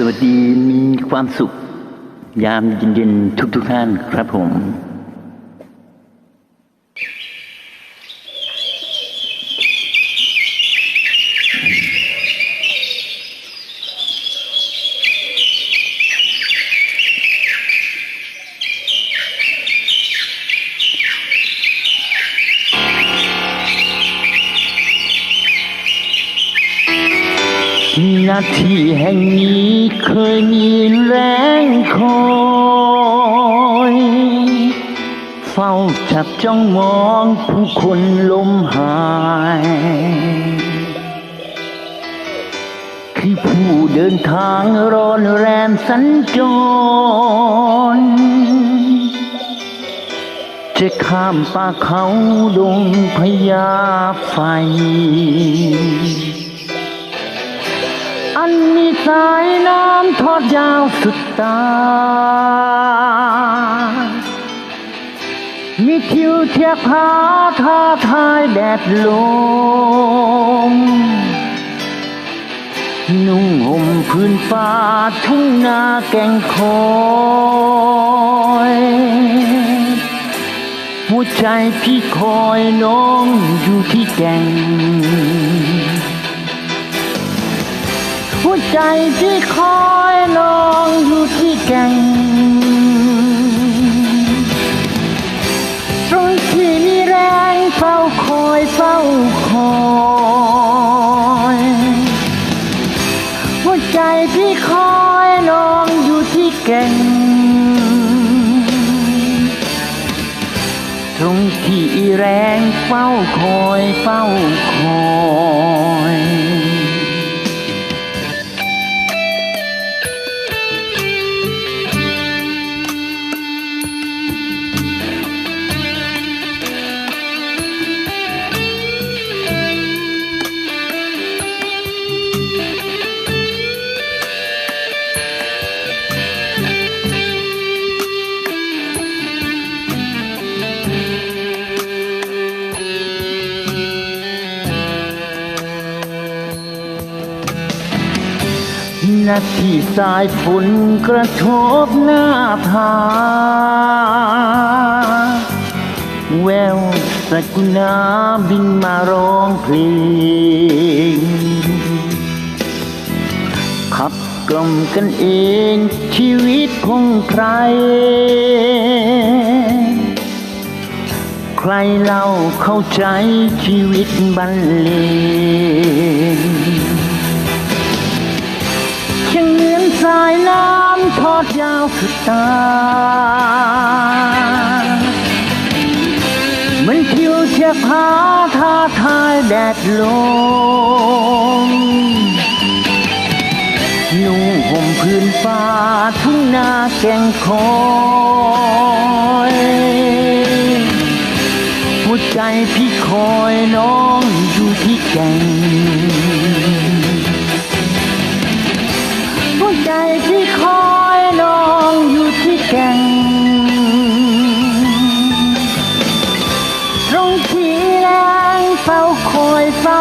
สวัสดีมีความสุข ยามเย็นๆทุกๆท่านครับผม นาทีแห่งนี้เคยมีแรงคอยเฝ้าจับจ้องมองผู้คนลมหาย คือผู้เดินทางร้อนแรมสัญจร จะข้ามป่าเขาดงพญาไฟ อันมีสายน้ำทอดยาวสุดตา มีทิวเทียบผาท้าทายแดดลม นุ่งห่มพื้นฟ้าทุ่งนาแก่งคอยหัวใจพี่คอยน้องอยู่ที่แก่ง หัวใจที่คอยนองอยู่ที่แก่งตรงที่มีแรงเฝ้าคอยเฝ้าคอยหัวใจที่คอยนองอยู่ที่แก่งตรงที่แรงเฝ้าคอยเฝ้าคอย นาทีสายฝุ่นกระทบหน้าผาแววสกุณาบินมาร้องเพลง ขับกล่อมกันเองชีวิตของใคร ใครเล่าเข้าใจชีวิตบรรเลงายน้ำทอดยาวสุดตา มันทิวเทียบหาท้าทายแดดลมนุ่งห่มพื้นฟ้าทุ่งนาแก่งคอยหัวใจพี่คอยน้องอยู่ที่แก่ง ที่คอยน้องอยู่ที่แก่งตรงที่แรงเฝ้าคอยเฝ้า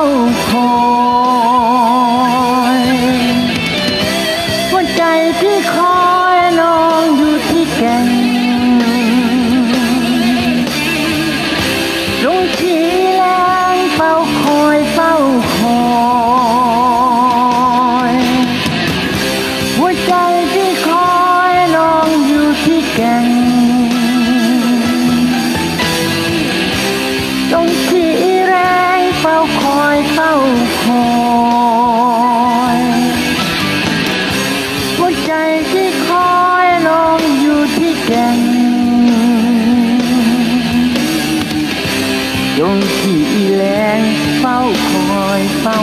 ที่แรงเฝ้าคอยเฝ้า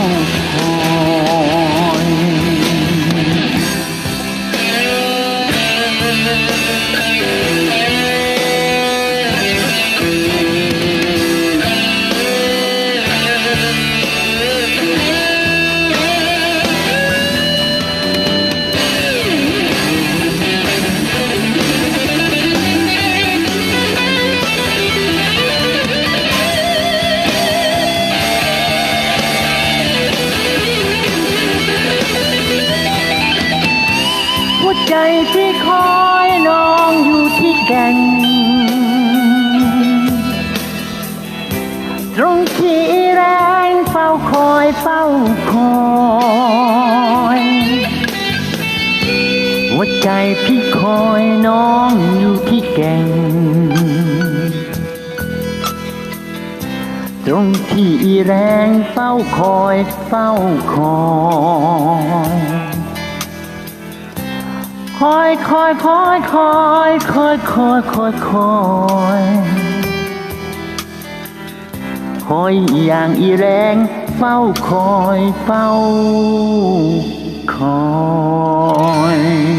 วใจพี่คอยน้องอยู่ที่แก่ง ตรงที่อีแรงเฝ้าคอยเฝ้าคอยคอยคอยคอยคอยคอยคอยคอยคอยคอยอย่างอีแรงเฝ้าคอยเฝ้าคอย